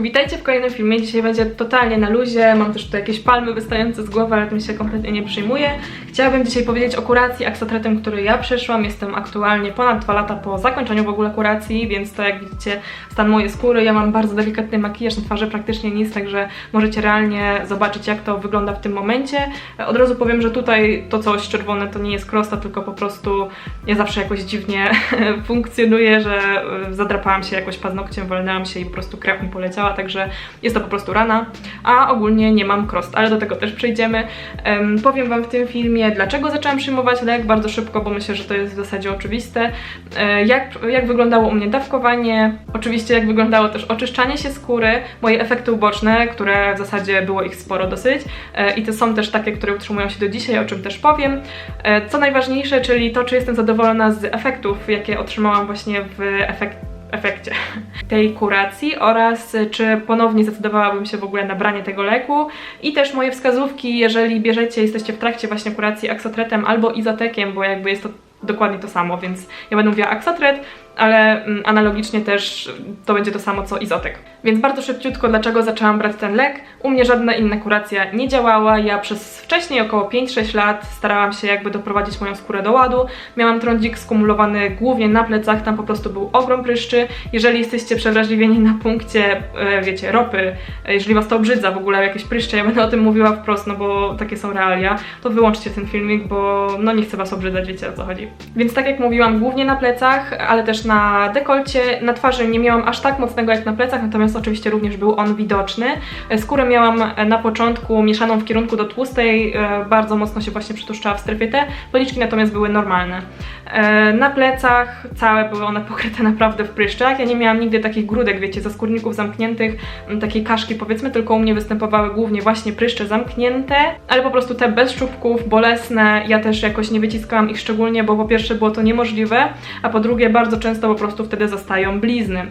Witajcie w kolejnym filmie. Dzisiaj będzie totalnie na luzie. Mam też tu jakieś palmy wystające z głowy, ale tym się kompletnie nie przyjmuję. Chciałabym dzisiaj powiedzieć o kuracji aksotretem, który ja przeszłam. Jestem aktualnie ponad 2 lata po zakończeniu w ogóle kuracji, więc to jak widzicie stan mojej skóry. Ja mam bardzo delikatny makijaż na twarzy, praktycznie nic, także możecie realnie zobaczyć jak to wygląda w tym momencie. Od razu powiem, że tutaj to coś czerwone to nie jest krosta, tylko po prostu ja zawsze jakoś dziwnie funkcjonuję, że y, zadrapałam się jakoś paznokciem, walnęłam się i po prostu krew mi poleciała, także jest to po prostu rana, a ogólnie nie mam krost, ale do tego też przejdziemy. Em, powiem Wam w tym filmie, dlaczego zaczęłam przyjmować lek bardzo szybko, bo myślę, że to jest w zasadzie oczywiste. E, jak, jak wyglądało u mnie dawkowanie, oczywiście jak wyglądało też oczyszczanie się skóry, moje efekty uboczne, które w zasadzie było ich sporo dosyć e, i to są też takie, które utrzymują się do dzisiaj, o czym też powiem. E, co najważniejsze, czyli to, czy jestem zadowolona z efektów, jakie otrzymałam właśnie w efekt efekcie tej kuracji oraz czy ponownie zdecydowałabym się w ogóle na branie tego leku. I też moje wskazówki, jeżeli bierzecie, jesteście w trakcie właśnie kuracji aksotretem albo izotekiem, bo jakby jest to dokładnie to samo, więc ja będę mówiła aksotret, ale mm, analogicznie też to będzie to samo co izotek. Więc bardzo szybciutko, dlaczego zaczęłam brać ten lek? U mnie żadna inna kuracja nie działała. Ja przez wcześniej około 5-6 lat starałam się jakby doprowadzić moją skórę do ładu. Miałam trądzik skumulowany głównie na plecach, tam po prostu był ogrom pryszczy. Jeżeli jesteście przewrażliwieni na punkcie, e, wiecie, ropy, e, jeżeli was to obrzydza w ogóle jakieś pryszcze, ja będę o tym mówiła wprost, no bo takie są realia, to wyłączcie ten filmik, bo no nie chcę was obrzydzać, wiecie o co chodzi. Więc tak jak mówiłam, głównie na plecach, ale też na dekolcie, na twarzy nie miałam aż tak mocnego jak na plecach, natomiast oczywiście również był on widoczny. E, Skórę miałam na początku mieszaną w kierunku do tłustej, e, bardzo mocno się właśnie przytłuszczała w strefie T, policzki natomiast były normalne. E, Na plecach całe były one pokryte naprawdę w pryszczach. Ja nie miałam nigdy takich grudek, wiecie, ze skórników zamkniętych, takiej kaszki powiedzmy, tylko u mnie występowały głównie właśnie pryszcze zamknięte, ale po prostu te bez czubków, bolesne. Ja też jakoś nie wyciskałam ich szczególnie, bo po pierwsze było to niemożliwe, a po drugie bardzo często po prostu wtedy zostają blizny.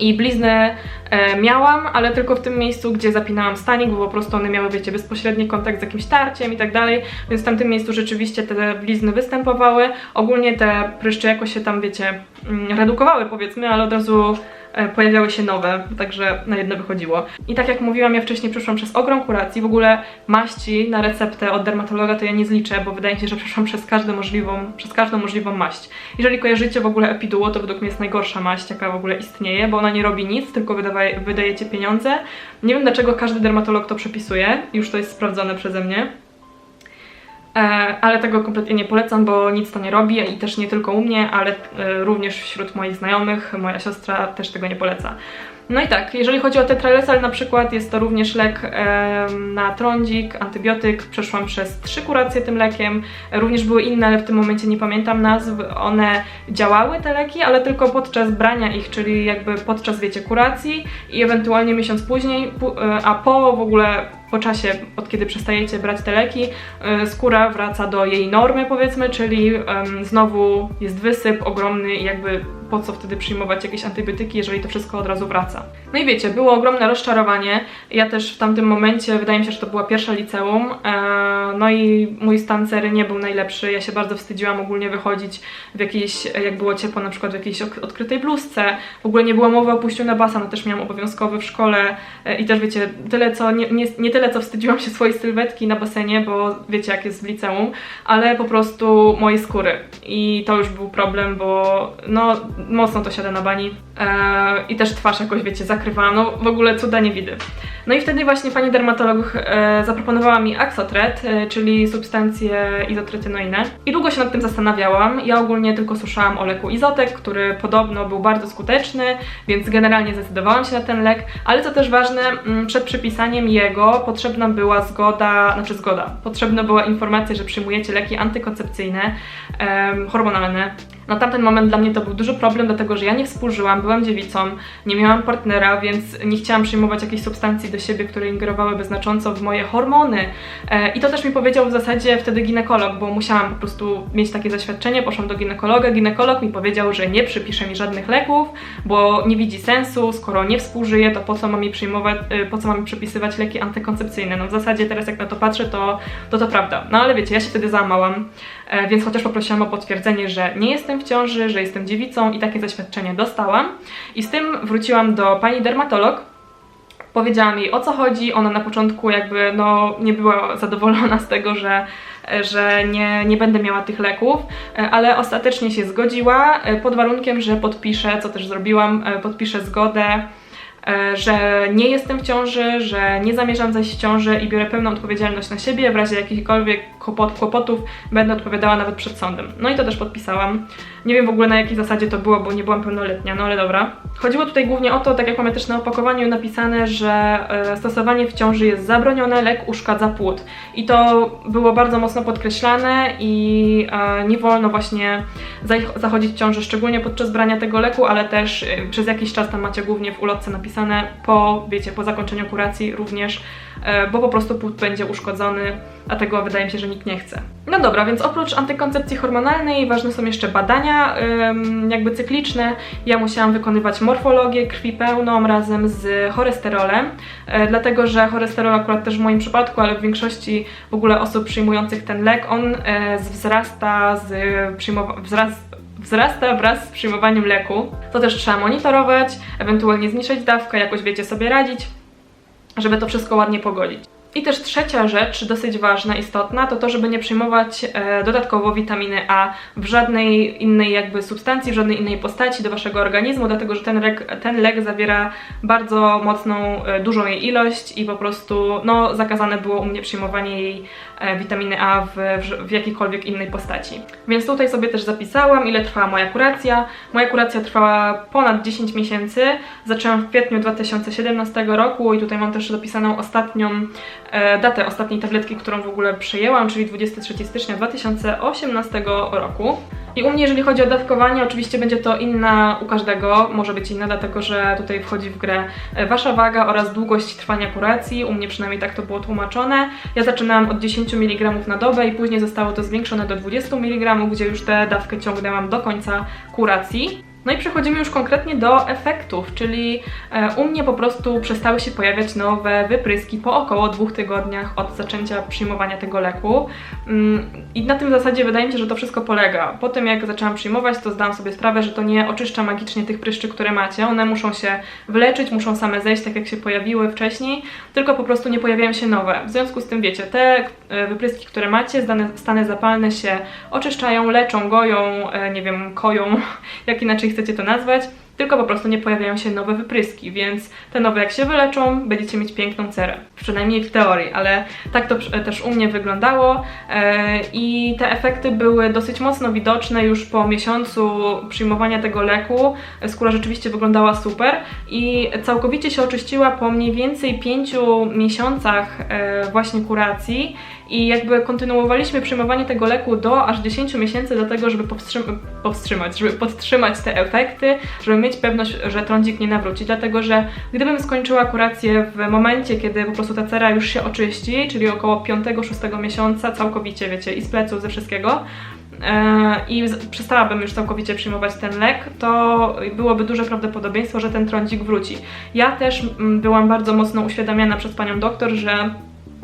I blizny e, miałam, ale tylko w tym miejscu, gdzie zapinałam stanik, bo po prostu one miały, wiecie, bezpośredni kontakt z jakimś tarciem i tak dalej, więc w tamtym miejscu rzeczywiście te blizny występowały. Ogólnie te pryszcze jakoś się tam, wiecie, mm, redukowały powiedzmy, ale od razu pojawiały się nowe, także na jedno wychodziło. I tak jak mówiłam, ja wcześniej przeszłam przez ogrom kuracji, w ogóle maści na receptę od dermatologa to ja nie zliczę, bo wydaje mi się, że przeszłam przez każdą możliwą, przez każdą możliwą maść. Jeżeli kojarzycie w ogóle Epiduo, to według mnie jest najgorsza maść, jaka w ogóle istnieje, bo ona nie robi nic, tylko wydaje, wydajecie pieniądze. Nie wiem dlaczego każdy dermatolog to przepisuje, już to jest sprawdzone przeze mnie. E, ale tego kompletnie nie polecam, bo nic to nie robi i też nie tylko u mnie, ale e, również wśród moich znajomych, moja siostra też tego nie poleca. No i tak, jeżeli chodzi o tetralesal na przykład, jest to również lek e, na trądzik, antybiotyk. Przeszłam przez trzy kuracje tym lekiem. Również były inne, ale w tym momencie nie pamiętam nazw. One działały, te leki, ale tylko podczas brania ich, czyli jakby podczas, wiecie, kuracji i ewentualnie miesiąc później, e, a po w ogóle po czasie, od kiedy przestajecie brać te leki, y, skóra wraca do jej normy, powiedzmy, czyli znowu jest wysyp ogromny jakby po co wtedy przyjmować jakieś antybiotyki, jeżeli to wszystko od razu wraca. No i wiecie, było ogromne rozczarowanie. Ja też w tamtym momencie, wydaje mi się, że to była pierwsza liceum, e, no i mój stan cery nie był najlepszy. Ja się bardzo wstydziłam ogólnie wychodzić w jakiejś, jak było ciepło, na przykład w jakiejś odkrytej bluzce. W ogóle nie było mowy o pójściu na basen, no też miałam obowiązkowy w szkole e, i też wiecie, tyle co, nie, nie, nie tyle co wstydziłam się swojej sylwetki na basenie, bo wiecie jak jest w liceum, ale po prostu mojej skóry. I to już był problem, bo no mocno to siada na bani e, i też twarz jakoś wiecie zakrywałam, no w ogóle cuda nie widy. No i wtedy właśnie pani dermatolog e, zaproponowała mi Axotret, e, czyli substancje izotretynoidne. I długo się nad tym zastanawiałam. Ja ogólnie tylko słyszałam o leku Izotek, który podobno był bardzo skuteczny, więc generalnie zdecydowałam się na ten lek. Ale co też ważne, mm, przed przypisaniem jego potrzebna była zgoda, znaczy zgoda, potrzebna była informacja, że przyjmujecie leki antykoncepcyjne, em, hormonalne. Na tamten moment dla mnie to był duży problem, dlatego że ja nie współżyłam, byłam dziewicą, nie miałam partnera, więc nie chciałam przyjmować jakichś substancji do siebie, które ingerowałyby znacząco w moje hormony. E, I to też mi powiedział w zasadzie wtedy ginekolog, bo musiałam po prostu mieć takie zaświadczenie. Poszłam do ginekologa, ginekolog mi powiedział, że nie przypisze mi żadnych leków, bo nie widzi sensu, skoro nie współżyję, to po co mam mi przyjmować, e, po co mam mi leki antykoncepcyjne. No w zasadzie teraz jak na to patrzę, to to, to prawda. No ale wiecie, ja się wtedy załamałam, więc chociaż poprosiłam o potwierdzenie, że nie jestem w ciąży, że jestem dziewicą i takie zaświadczenie dostałam. I z tym wróciłam do pani dermatolog, Powiedziałam jej o co chodzi, ona na początku jakby no nie była zadowolona z tego, że, że nie, nie będę miała tych leków, e, ale ostatecznie się zgodziła e, pod warunkiem, że podpiszę, co też zrobiłam, e, podpiszę zgodę. e, że nie jestem w ciąży, że nie zamierzam zajść w ciąży i biorę pełną odpowiedzialność na siebie. W razie jakichkolwiek kłopot, kłopotów będę odpowiadała nawet przed sądem. No i to też podpisałam. Nie wiem w ogóle na jakiej zasadzie to było, bo nie byłam pełnoletnia, no ale dobra. Chodziło tutaj głównie o to, tak jak mamy też na opakowaniu napisane, że e, stosowanie w ciąży jest zabronione, lek uszkadza płód. I to było bardzo mocno podkreślane i e, nie wolno właśnie zachodzić w ciąży, szczególnie podczas brania tego leku, ale też e, przez jakiś czas tam macie głównie w ulotce napisane po, wiecie, po zakończeniu kuracji również, e, bo po prostu płód będzie uszkodzony, a tego wydaje mi się, że nikt nie chce. No dobra, więc oprócz antykoncepcji hormonalnej ważne są jeszcze badania jakby cykliczne. Ja musiałam wykonywać morfologię krwi pełną razem z cholesterolem, e, dlatego że cholesterol akurat też w moim przypadku, ale w większości w ogóle osób przyjmujących ten lek, on e, wzrasta z przyjmowa- wzras- wzrasta wraz z przyjmowaniem leku. To też trzeba monitorować, ewentualnie zmniejszyć dawkę, jakoś wiecie sobie radzić, żeby to wszystko ładnie pogodzić. I też trzecia rzecz, dosyć ważna, istotna, to to, żeby nie przyjmować e, dodatkowo witaminy A w żadnej innej jakby substancji, w żadnej innej postaci do waszego organizmu, dlatego że ten lek, ten lek zawiera bardzo mocną, e, dużą jej ilość i po prostu no, zakazane było u mnie przyjmowanie jej witaminy A w, w, w jakiejkolwiek innej postaci. Więc tutaj sobie też zapisałam, ile trwała moja kuracja. Moja kuracja trwała ponad 10 miesięcy. Zaczęłam w kwietniu 2017 roku i tutaj mam też dopisaną ostatnią e, datę ostatniej tabletki, którą w ogóle przyjęłam, czyli 23 stycznia 2018 roku. I u mnie, jeżeli chodzi o dawkowanie, oczywiście będzie to inna u każdego, może być inna, dlatego że tutaj wchodzi w grę e, wasza waga oraz długość trwania kuracji. U mnie przynajmniej tak to było tłumaczone. Ja zaczynałam od 10 mg na dobę i później zostało to zwiększone do 20 mg, gdzie już tę dawkę ciągnęłam do końca kuracji. No i przechodzimy już konkretnie do efektów, czyli e, u mnie po prostu przestały się pojawiać nowe wypryski po około dwóch tygodniach od zaczęcia przyjmowania tego leku. Mm, I na tym zasadzie wydaje mi się, że to wszystko polega. Po tym jak zaczęłam przyjmować, to zdałam sobie sprawę, że to nie oczyszcza magicznie tych pryszczy, które macie. One muszą się wyleczyć, muszą same zejść, tak jak się pojawiły wcześniej, tylko po prostu nie pojawiają się nowe. W związku z tym wiecie, te wypryski, które macie, stany, zapalne się oczyszczają, leczą, goją, e, nie wiem, koją, jak inaczej chcecie to nazwać, tylko po prostu nie pojawiają się nowe wypryski, więc te nowe jak się wyleczą, będziecie mieć piękną cerę. Przynajmniej w teorii, ale tak to też u mnie wyglądało e, i te efekty były dosyć mocno widoczne już po miesiącu przyjmowania tego leku. Skóra rzeczywiście wyglądała super i całkowicie się oczyściła po mniej więcej 5 miesiącach e, właśnie kuracji i jakby kontynuowaliśmy przyjmowanie tego leku do aż 10 miesięcy do tego, żeby powstrzym- powstrzymać, żeby podtrzymać te efekty, żeby mieć pewność, że trądzik nie nawróci, dlatego że gdybym skończyła kurację w momencie, kiedy po prostu ta cera już się oczyści, czyli około 5-6 miesiąca całkowicie, wiecie, i z pleców, ze wszystkiego, e, i przestałabym już całkowicie przyjmować ten lek, to byłoby duże prawdopodobieństwo, że ten trądzik wróci. Ja też mm, byłam bardzo mocno uświadamiana przez panią doktor, że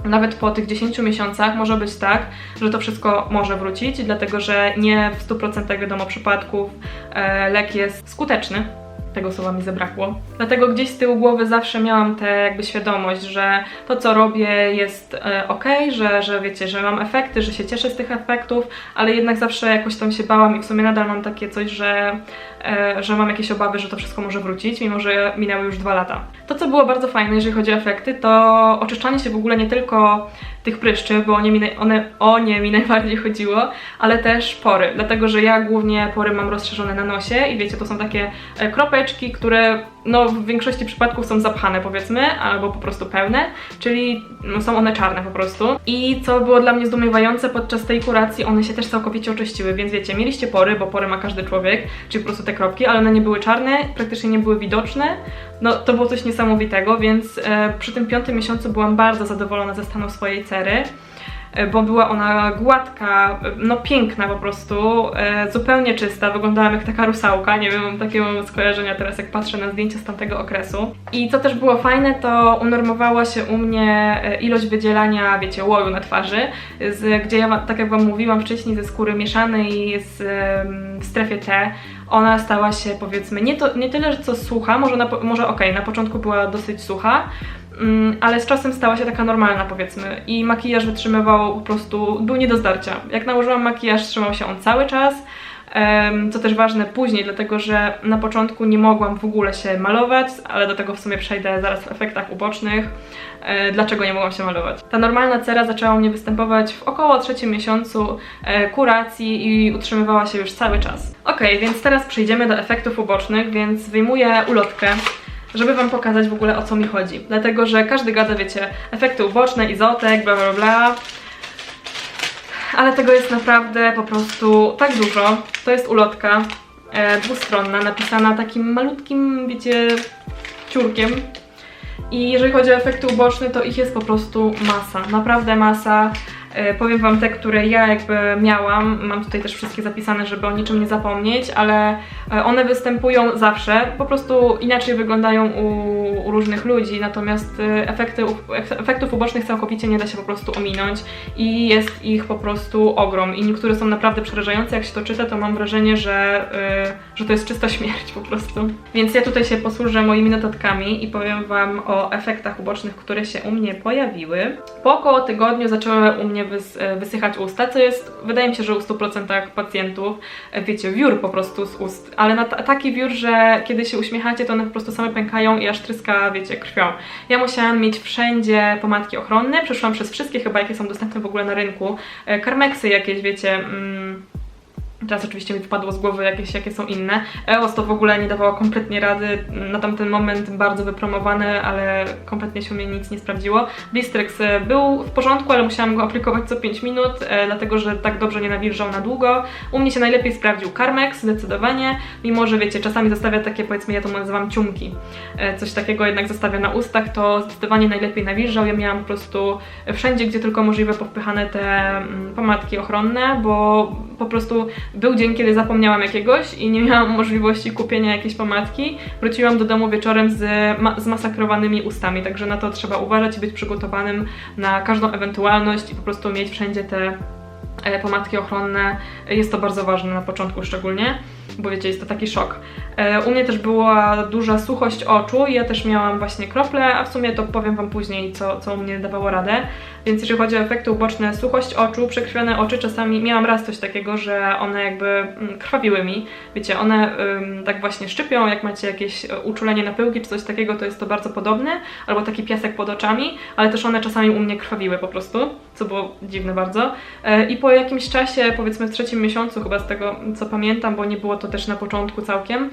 nawet po tych 10 miesiącach może być tak, że to wszystko może wrócić, dlatego że nie w 100% wiadomo przypadków e, lek jest skuteczny. Tego słowa mi zabrakło. Dlatego gdzieś z tyłu głowy zawsze miałam tę jakby świadomość, że to co robię jest e, ok, że, że wiecie, że mam efekty, że się cieszę z tych efektów, ale jednak zawsze jakoś tam się bałam i w sumie nadal mam takie coś, że, e, że mam jakieś obawy, że to wszystko może wrócić, mimo że minęły już dwa lata. To co było bardzo fajne, jeżeli chodzi o efekty, to oczyszczanie się w ogóle nie tylko tych pryszczy, bo one mi, naj- one, o nie mi najbardziej chodziło, ale też pory, dlatego że ja głównie pory mam rozszerzone na nosie i wiecie, to są takie e, kropeczki, które no, w większości przypadków są zapchane powiedzmy, albo po prostu pełne, czyli no, są one czarne po prostu. I co było dla mnie zdumiewające podczas tej kuracji, one się też całkowicie oczyściły, więc wiecie, mieliście pory, bo pory ma każdy człowiek, czyli po prostu te kropki, ale one nie były czarne, praktycznie nie były widoczne, no to było coś niesamowitego, więc e, przy tym piątym miesiącu byłam bardzo zadowolona ze stanu swojej cery. e, Bo była ona gładka, e, no piękna po prostu, e, zupełnie czysta, wyglądałam jak taka rusałka, nie wiem, mam takie mam skojarzenia teraz jak patrzę na zdjęcia z tamtego okresu. I co też było fajne, to unormowała się u mnie e, ilość wydzielania, wiecie, łoju na twarzy, z, gdzie ja, tak jak Wam mówiłam wcześniej, ze skóry mieszanej z, w strefie T, ona stała się powiedzmy nie, to, nie tyle, że co sucha, może, może okej, na początku była dosyć sucha, mm, ale z czasem stała się taka normalna powiedzmy i makijaż wytrzymywał po prostu, był nie do zdarcia. Jak nałożyłam makijaż, trzymał się on cały czas, Co też ważne później, dlatego że na początku nie mogłam w ogóle się malować, ale do tego w sumie przejdę zaraz w efektach ubocznych. E, Dlaczego nie mogłam się malować? Ta normalna cera zaczęła mnie występować w około trzecim miesiącu e, kuracji i utrzymywała się już cały czas. Ok, więc teraz przejdziemy do efektów ubocznych, więc wyjmuję ulotkę żeby wam pokazać w ogóle o co mi chodzi. Dlatego, że każdy gada, wiecie, efekty uboczne, izotek, bla bla bla ale tego jest naprawdę po prostu tak dużo. To jest ulotka e, dwustronna, napisana takim malutkim, wiecie, ciurkiem. I jeżeli chodzi o efekty uboczne, to ich jest po prostu masa, naprawdę masa. E, powiem Wam te, które ja jakby miałam, mam tutaj też wszystkie zapisane, żeby o niczym nie zapomnieć, ale e, one występują zawsze, po prostu inaczej wyglądają u, u różnych ludzi, natomiast e, efekty, efektów ubocznych całkowicie nie da się po prostu ominąć i jest ich po prostu ogrom. I niektóre są naprawdę przerażające, jak się to czyta, to mam wrażenie, że, że to jest czysta śmierć po prostu. Więc ja tutaj się posłużę moimi notatkami i powiem Wam o efektach ubocznych, które się u mnie pojawiły. Po około tygodniu zaczęły u mnie wys, y, wysychać usta, co jest, wydaje mi się, że u 100% pacjentów, y, wiecie, wiór po prostu z ust, ale na ta- taki wiór, że kiedy się uśmiechacie, to one po prostu same pękają i aż tryska, wiecie, krwią. Ja musiałam mieć wszędzie pomadki ochronne, przeszłam przez wszystkie chyba, jakie są dostępne w ogóle na rynku. E, Karmeksy jakieś, wiecie, mm, teraz oczywiście mi wypadło z głowy jakieś, jakie są inne. EOS to w ogóle nie dawało kompletnie rady, na tamten moment bardzo wypromowane, ale kompletnie się mnie nic nie sprawdziło. Blistex e, był w porządku, ale musiałam go aplikować co 5 minut, e, dlatego że tak dobrze nie nawilżał na długo. U mnie się najlepiej sprawdził Carmex, zdecydowanie, mimo że wiecie, czasami zostawia takie, powiedzmy, ja to nazywam ciumki. E, Coś takiego jednak zostawia na ustach, to zdecydowanie najlepiej nawilżał. Ja miałam po prostu wszędzie, gdzie tylko możliwe, powpychane te mm, pomadki ochronne, bo po prostu był dzień, kiedy zapomniałam jakiegoś i nie miałam możliwości kupienia jakiejś pomadki. Wróciłam do domu wieczorem z ma- zmasakrowanymi ustami, także na to trzeba uważać i być przygotowanym na każdą ewentualność i po prostu mieć wszędzie te e, pomadki ochronne. Jest to bardzo ważne na początku szczególnie, bo wiecie, jest to taki szok. E, U mnie też była duża suchość oczu ja też miałam właśnie krople, a w sumie to powiem Wam później, co, co u mnie dawało radę. Więc jeżeli chodzi o efekty uboczne, suchość oczu, przekrwione oczy, czasami miałam raz coś takiego, że one jakby mm, krwawiły mi. Wiecie, one ym, tak właśnie szczypią, jak macie jakieś e, uczulenie na pyłki czy coś takiego, to jest to bardzo podobne, albo taki piasek pod oczami, ale też one czasami u mnie krwawiły po prostu, co było dziwne bardzo. E, I po jakimś czasie, powiedzmy w trzecim miesiącu, chyba z tego co pamiętam, bo nie było to też na początku całkiem,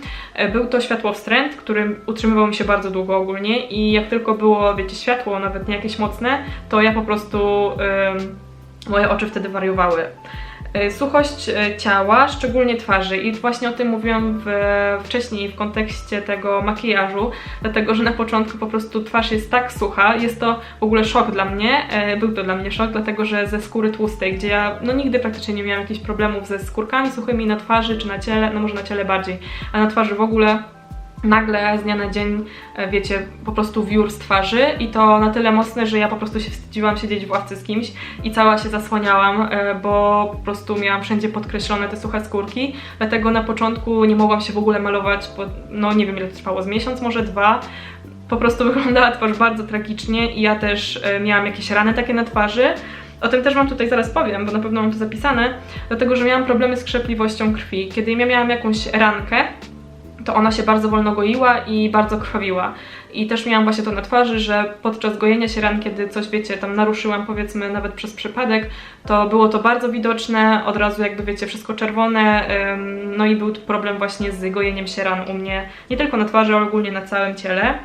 był to światłowstręt, który utrzymywał mi się bardzo długo ogólnie i jak tylko było, wiecie, światło, nawet nie jakieś mocne, to ja po prostu ym, moje oczy wtedy wariowały. Y, Suchość y, ciała, szczególnie twarzy. I właśnie o tym mówiłam w, wcześniej w kontekście tego makijażu, dlatego że na początku po prostu twarz jest tak sucha, jest to w ogóle szok dla mnie, e, był to dla mnie szok, dlatego że ze skóry tłustej, gdzie ja no nigdy praktycznie nie miałam jakichś problemów ze skórkami suchymi na twarzy czy na ciele, no może na ciele bardziej, a na twarzy w ogóle nagle z dnia na dzień, e, wiecie, po prostu wiór z twarzy i to na tyle mocne, że ja po prostu się wstydziłam siedzieć w ławce z kimś i cała się zasłaniałam, e, bo po prostu miałam wszędzie podkreślone te suche skórki, dlatego na początku nie mogłam się w ogóle malować, bo no nie wiem ile to trwało, z miesiąc, może dwa, po prostu wyglądała twarz bardzo tragicznie i ja też e, miałam jakieś rany takie na twarzy, o tym też Wam tutaj zaraz powiem, bo na pewno mam to zapisane, dlatego że miałam problemy z krzepliwością krwi. Kiedy ja miałam jakąś rankę, to ona się bardzo wolno goiła i bardzo krwawiła. I też miałam właśnie to na twarzy, że podczas gojenia się ran, kiedy coś, wiecie, tam naruszyłam, powiedzmy, nawet przez przypadek, to było to bardzo widoczne, od razu jakby, wiecie, wszystko czerwone, no i był problem właśnie z gojeniem się ran u mnie, nie tylko na twarzy, ale ogólnie na całym ciele.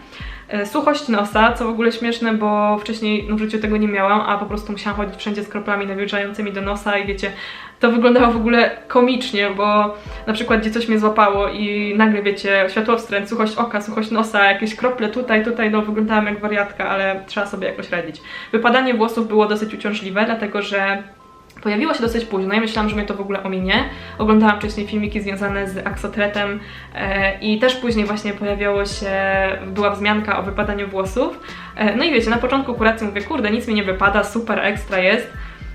E, Suchość nosa, co w ogóle śmieszne, bo wcześniej no, w życiu tego nie miałam, a po prostu musiałam chodzić wszędzie z kroplami nawilżającymi do nosa i wiecie, to wyglądało w ogóle komicznie, bo na przykład gdzie coś mnie złapało i nagle wiecie, światłowstręt, suchość oka, suchość nosa, jakieś krople tutaj, tutaj, no wyglądałam jak wariatka, ale trzeba sobie jakoś radzić. Wypadanie włosów było dosyć uciążliwe, dlatego że Pojawiło się dosyć późno i myślałam, że mnie to w ogóle ominie. Oglądałam wcześniej filmiki związane z aksotretem e, i też później właśnie pojawiało się, była wzmianka o wypadaniu włosów. E, no i wiecie, na początku kuracji mówię, kurde, nic mi nie wypada, super, ekstra jest.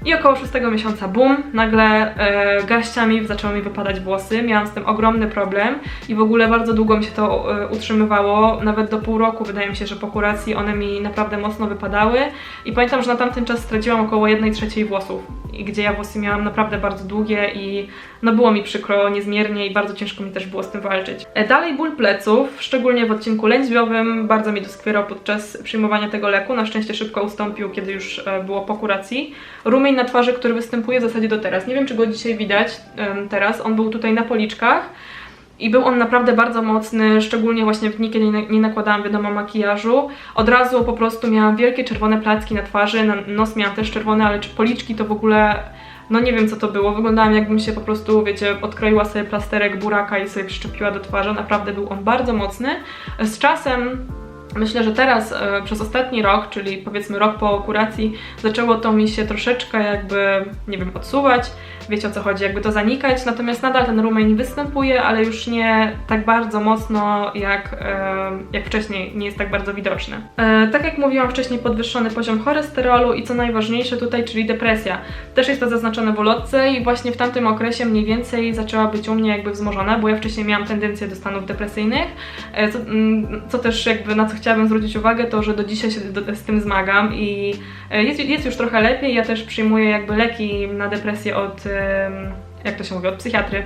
I około szóstego miesiąca, bum, nagle e, garściami zaczęły mi wypadać włosy. Miałam z tym ogromny problem i w ogóle bardzo długo mi się to e, utrzymywało. Nawet do pół roku wydaje mi się, że po kuracji one mi naprawdę mocno wypadały. I pamiętam, że na tamten czas straciłam około 1 trzeciej włosów. Gdzie ja włosy miałam naprawdę bardzo długie i no było mi przykro niezmiernie i bardzo ciężko mi też było z tym walczyć. E, dalej ból pleców, szczególnie w odcinku lędźwiowym, bardzo mi doskwierał podczas przyjmowania tego leku. Na szczęście szybko ustąpił, kiedy już e, było po kuracji. Rumień na twarzy, który występuje w zasadzie do teraz. Nie wiem, czy go dzisiaj widać teraz. On był tutaj na policzkach. I był on naprawdę bardzo mocny, szczególnie właśnie w dni, kiedy nie, nakładałam, wiadomo, makijażu. Od razu po prostu miałam wielkie czerwone placki na twarzy, na nos miałam też czerwone, ale czy policzki to w ogóle, no nie wiem co to było. Wyglądałam jakbym się po prostu, wiecie, odkroiła sobie plasterek buraka i sobie przyczepiła do twarzy. Naprawdę był on bardzo mocny. Z czasem Myślę, że teraz e, przez ostatni rok, czyli powiedzmy rok po kuracji, zaczęło to mi się troszeczkę jakby, nie wiem, odsuwać. Wiecie o co chodzi, jakby to zanikać, natomiast nadal ten rumień występuje, ale już nie tak bardzo mocno jak, e, jak wcześniej, nie jest tak bardzo widoczny. E, tak jak mówiłam wcześniej, podwyższony poziom cholesterolu i co najważniejsze tutaj, czyli depresja. Też jest to zaznaczone w ulotce i właśnie w tamtym okresie mniej więcej zaczęła być u mnie jakby wzmożona, bo ja wcześniej miałam tendencję do stanów depresyjnych, e, co, mm, co też jakby na co chciałabym zwrócić uwagę, to że do dzisiaj się z tym zmagam i jest, jest już trochę lepiej. Ja też przyjmuję jakby leki na depresję od, jak to się mówi, od psychiatry.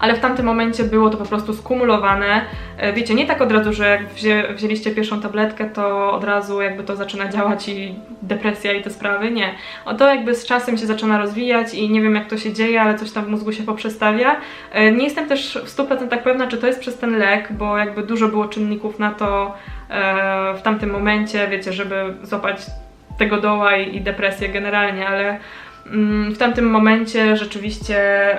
Ale w tamtym momencie było to po prostu skumulowane. E, Wiecie, nie tak od razu, że jak wzię, wzięliście pierwszą tabletkę, to od razu jakby to zaczyna działać i depresja i te sprawy. Nie. O to jakby z czasem się zaczyna rozwijać i nie wiem jak to się dzieje, ale coś tam w mózgu się poprzestawia. E, Nie jestem też w 100% pewna, czy to jest przez ten lek, bo jakby dużo było czynników na to e, w tamtym momencie, wiecie, żeby złapać tego doła i, i depresję generalnie, ale w tamtym momencie rzeczywiście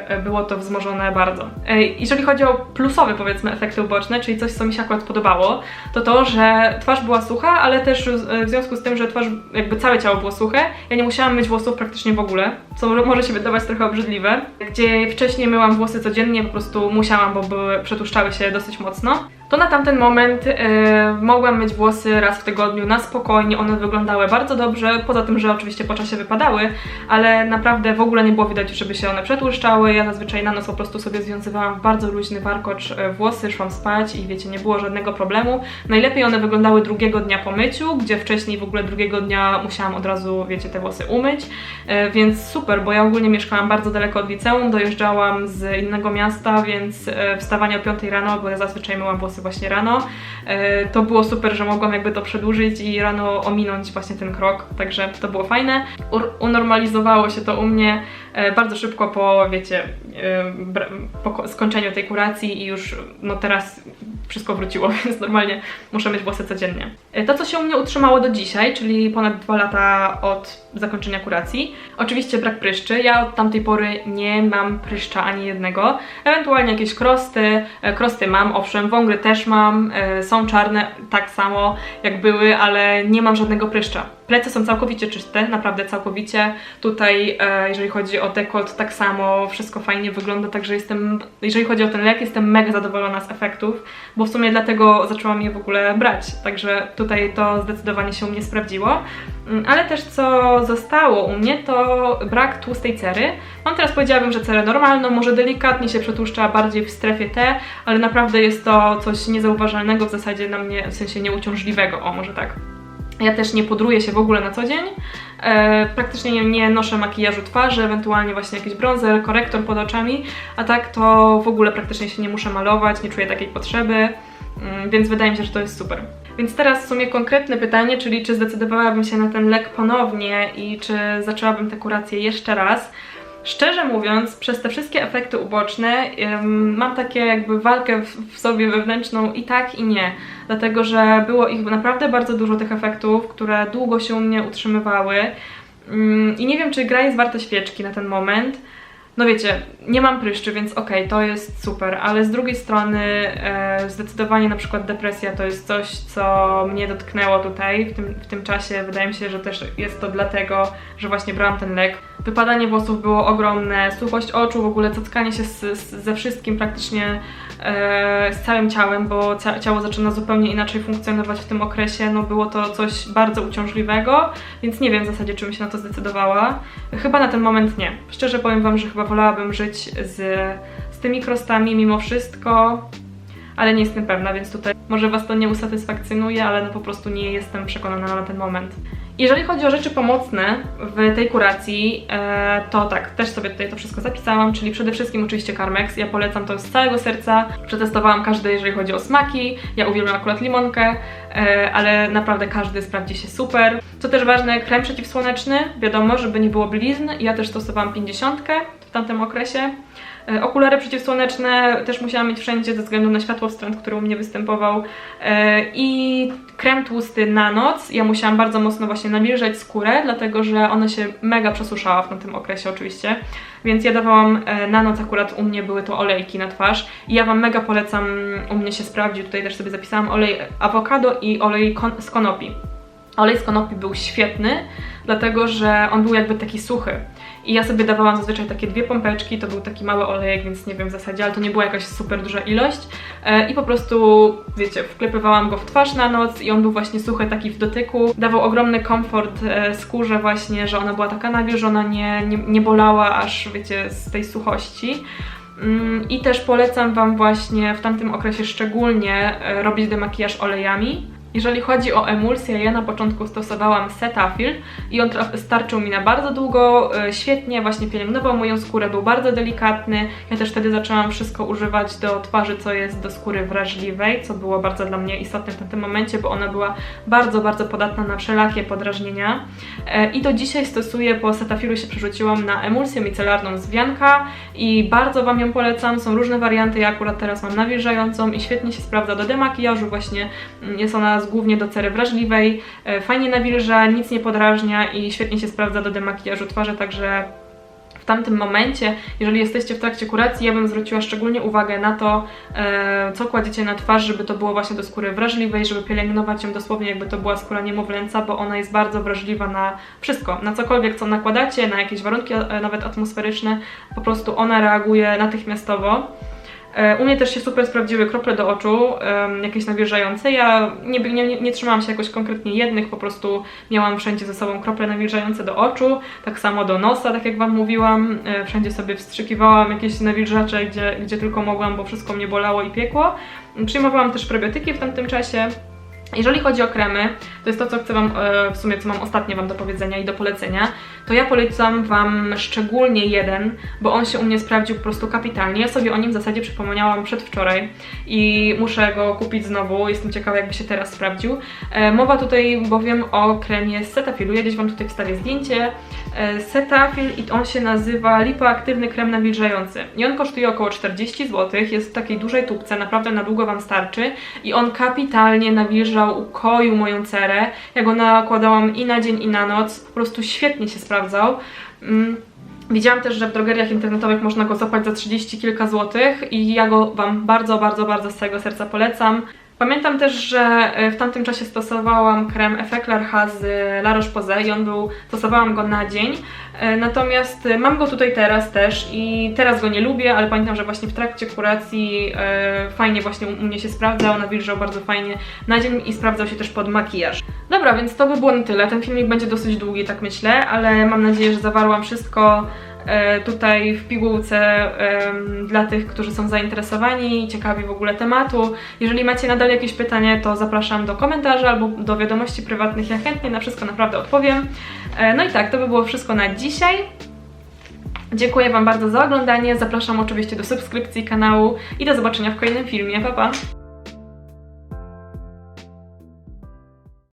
e, było to wzmożone bardzo. E, Jeżeli chodzi o plusowe, powiedzmy, efekty uboczne, czyli coś, co mi się akurat podobało, to to, że twarz była sucha, ale też e, w związku z tym, że twarz, jakby całe ciało było suche, ja nie musiałam myć włosów praktycznie w ogóle, co może- się wydawać trochę obrzydliwe. Gdzie wcześniej myłam włosy codziennie, po prostu musiałam, bo były, przetłuszczały się dosyć mocno. To na tamten moment e, mogłam myć włosy raz w tygodniu na spokojnie, one wyglądały bardzo dobrze, poza tym, że oczywiście po czasie wypadały, ale naprawdę w ogóle nie było widać, żeby się one przetłuszczały. Ja zazwyczaj na noc po prostu sobie związywałam w bardzo luźny warkocz e, włosy, szłam spać i wiecie, nie było żadnego problemu. Najlepiej one wyglądały drugiego dnia po myciu, gdzie wcześniej w ogóle drugiego dnia musiałam od razu, wiecie, te włosy umyć, e, więc super, bo ja ogólnie mieszkałam bardzo daleko od liceum, dojeżdżałam z innego miasta, więc e, wstawanie o 5 rano, bo ja zazwyczaj myłam włosy właśnie rano, e, to było super, że mogłam jakby to przedłużyć i rano ominąć właśnie ten krok, także to było fajne. Unormalizowało się to u mnie bardzo szybko po, wiecie, e, po ko- skończeniu tej kuracji i już no teraz wszystko wróciło, więc normalnie muszę mieć włosy codziennie. E, To, co się u mnie utrzymało do dzisiaj, czyli ponad dwa lata od zakończenia kuracji, oczywiście brak pryszczy. Ja od tamtej pory nie mam pryszcza ani jednego. Ewentualnie jakieś krosty, e, krosty mam, owszem, wągry też mam, e, są czarne tak samo jak były, ale nie mam żadnego pryszcza. Plecy są całkowicie czyste, naprawdę całkowicie. Tutaj, e, jeżeli chodzi o dekolt, tak samo wszystko fajnie wygląda, także jestem, jeżeli chodzi o ten lek, jestem mega zadowolona z efektów, bo w sumie dlatego zaczęłam je w ogóle brać, także tutaj to zdecydowanie się u mnie sprawdziło. Mm, Ale też co zostało u mnie, to brak tłustej cery. Mam teraz powiedziałabym, że cerę normalną, może delikatnie się przetłuszcza bardziej w strefie T, ale naprawdę jest to coś niezauważalnego w zasadzie na mnie, w sensie nieuciążliwego, o może tak. Ja też nie pudruję się w ogóle na co dzień. E, praktycznie nie, nie noszę makijażu twarzy, ewentualnie właśnie jakiś bronzer, korektor pod oczami, a tak to w ogóle praktycznie się nie muszę malować, nie czuję takiej potrzeby, mm, więc wydaje mi się, że to jest super. Więc teraz w sumie konkretne pytanie, czyli czy zdecydowałabym się na ten lek ponownie i czy zaczęłabym tę kurację jeszcze raz. Szczerze mówiąc, przez te wszystkie efekty uboczne ym, mam takie jakby walkę w, w sobie wewnętrzną i tak i nie. Dlatego, że było ich naprawdę bardzo dużo tych efektów, które długo się u mnie utrzymywały. Ym, I nie wiem, czy gra jest warta świeczki na ten moment. No wiecie, nie mam pryszczy, więc okej, to jest super, ale z drugiej strony e, zdecydowanie na przykład depresja to jest coś, co mnie dotknęło tutaj w tym, w tym czasie. Wydaje mi się, że też jest to dlatego, że właśnie brałam ten lek. Wypadanie włosów było ogromne, suchość oczu, w ogóle cockanie się z, z, ze wszystkim praktycznie e, z całym ciałem, bo cia, ciało zaczyna zupełnie inaczej funkcjonować w tym okresie. No było to coś bardzo uciążliwego, więc nie wiem w zasadzie, czy bym się na to zdecydowała. Chyba na ten moment nie. Szczerze powiem Wam, że chyba wolałabym żyć z, z tymi krostami mimo wszystko, ale nie jestem pewna, więc tutaj może Was to nie usatysfakcjonuje, ale no po prostu nie jestem przekonana na ten moment. Jeżeli chodzi o rzeczy pomocne w tej kuracji, e, to tak, też sobie tutaj to wszystko zapisałam, czyli przede wszystkim oczywiście Carmex, ja polecam to z całego serca, przetestowałam każdy, jeżeli chodzi o smaki, ja uwielbiam akurat limonkę, e, ale naprawdę każdy sprawdzi się super. Co też ważne, krem przeciwsłoneczny, wiadomo, żeby nie było blizn, ja też stosowałam 50 w tamtym okresie. E, Okulary przeciwsłoneczne też musiałam mieć wszędzie ze względu na światłowstręt, który u mnie występował. E, I krem tłusty na noc. Ja musiałam bardzo mocno właśnie nawilżać skórę, dlatego że ona się mega przesuszała w tym okresie oczywiście. Więc ja dawałam e, na noc akurat u mnie były to olejki na twarz. I ja Wam mega polecam, u mnie się sprawdzi, tutaj też sobie zapisałam olej awokado i olej kon- z konopi. Olej z konopi był świetny, dlatego że on był jakby taki suchy. I ja sobie dawałam zazwyczaj takie dwie pompeczki, to był taki mały olejek, więc nie wiem w zasadzie, ale to nie była jakaś super duża ilość. E, I po prostu, wiecie, wklepywałam go w twarz na noc i on był właśnie suchy, taki w dotyku. Dawał ogromny komfort e, skórze właśnie, że ona była taka nawilżona, nie, nie, nie bolała aż, wiecie, z tej suchości. Mm, I też polecam Wam właśnie w tamtym okresie szczególnie e, robić demakijaż olejami. Jeżeli chodzi o emulsję, ja na początku stosowałam Cetaphil i on starczył mi na bardzo długo, e, świetnie, właśnie pielęgnował moją skórę, był bardzo delikatny. Ja też wtedy zaczęłam wszystko używać do twarzy, co jest do skóry wrażliwej, co było bardzo dla mnie istotne w tym momencie, bo ona była bardzo, bardzo podatna na wszelakie podrażnienia. E, I do dzisiaj stosuję, po Cetafilu się przerzuciłam na emulsję micelarną z Wianka i bardzo Wam ją polecam. Są różne warianty, ja akurat teraz mam nawilżającą i świetnie się sprawdza do demakijażu, właśnie mm, jest ona z- głównie do cery wrażliwej, e, fajnie nawilża, nic nie podrażnia i świetnie się sprawdza do demakijażu twarzy, także w tamtym momencie, jeżeli jesteście w trakcie kuracji, ja bym zwróciła szczególnie uwagę na to, e, co kładziecie na twarz, żeby to było właśnie do skóry wrażliwej, żeby pielęgnować ją dosłownie jakby to była skóra niemowlęca, bo ona jest bardzo wrażliwa na wszystko, na cokolwiek co nakładacie, na jakieś warunki e, nawet atmosferyczne, po prostu ona reaguje natychmiastowo. E, U mnie też się super sprawdziły krople do oczu, jakieś nawilżające. Ja nie, nie, nie trzymałam się jakoś konkretnie jednych, po prostu miałam wszędzie ze sobą krople nawilżające do oczu, tak samo do nosa, tak jak Wam mówiłam. E, Wszędzie sobie wstrzykiwałam jakieś nawilżacze, gdzie, gdzie tylko mogłam, bo wszystko mnie bolało i piekło. Przyjmowałam też probiotyki w tamtym czasie. Jeżeli chodzi o kremy, to jest to, co chcę Wam, e, w sumie, co mam ostatnio Wam do powiedzenia i do polecenia, to ja polecam Wam szczególnie jeden, bo on się u mnie sprawdził po prostu kapitalnie. Ja sobie o nim w zasadzie przypomniałam przedwczoraj i muszę go kupić znowu. Jestem ciekawa, jakby się teraz sprawdził. E, Mowa tutaj bowiem o kremie z Cetafilu. Ja gdzieś Wam tutaj wstawię zdjęcie. E, Cetafil i on się nazywa lipoaktywny krem nawilżający. I on kosztuje około 40 zł. Jest w takiej dużej tubce, naprawdę na długo Wam starczy. I on kapitalnie nawilżał, ukoił moją cerę. Ja go nakładałam i na dzień, i na noc. Po prostu świetnie się sprawdzał. Mm. Widziałam też, że w drogeriach internetowych można go zapłacić za 30 kilka złotych i ja go Wam bardzo, bardzo, bardzo z całego serca polecam. Pamiętam też, że e, w tamtym czasie stosowałam krem Effeclar H z La Roche-Posay i on był, stosowałam go na dzień, E, natomiast e, mam go tutaj teraz też i teraz go nie lubię, ale pamiętam, że właśnie w trakcie kuracji fajnie właśnie u mnie się sprawdzał, nawilżał bardzo fajnie na dzień i sprawdzał się też pod makijaż. Dobra, więc to by było na tyle. Ten filmik będzie dosyć długi, tak myślę, ale mam nadzieję, że zawarłam wszystko tutaj w pigułce dla tych, którzy są zainteresowani, ciekawi w ogóle tematu. Jeżeli macie nadal jakieś pytanie, to zapraszam do komentarzy albo do wiadomości prywatnych. Ja chętnie na wszystko naprawdę odpowiem. E, No i tak, to by było wszystko na dzisiaj. Dziękuję Wam bardzo za oglądanie. Zapraszam oczywiście do subskrypcji kanału i do zobaczenia w kolejnym filmie. Pa, pa!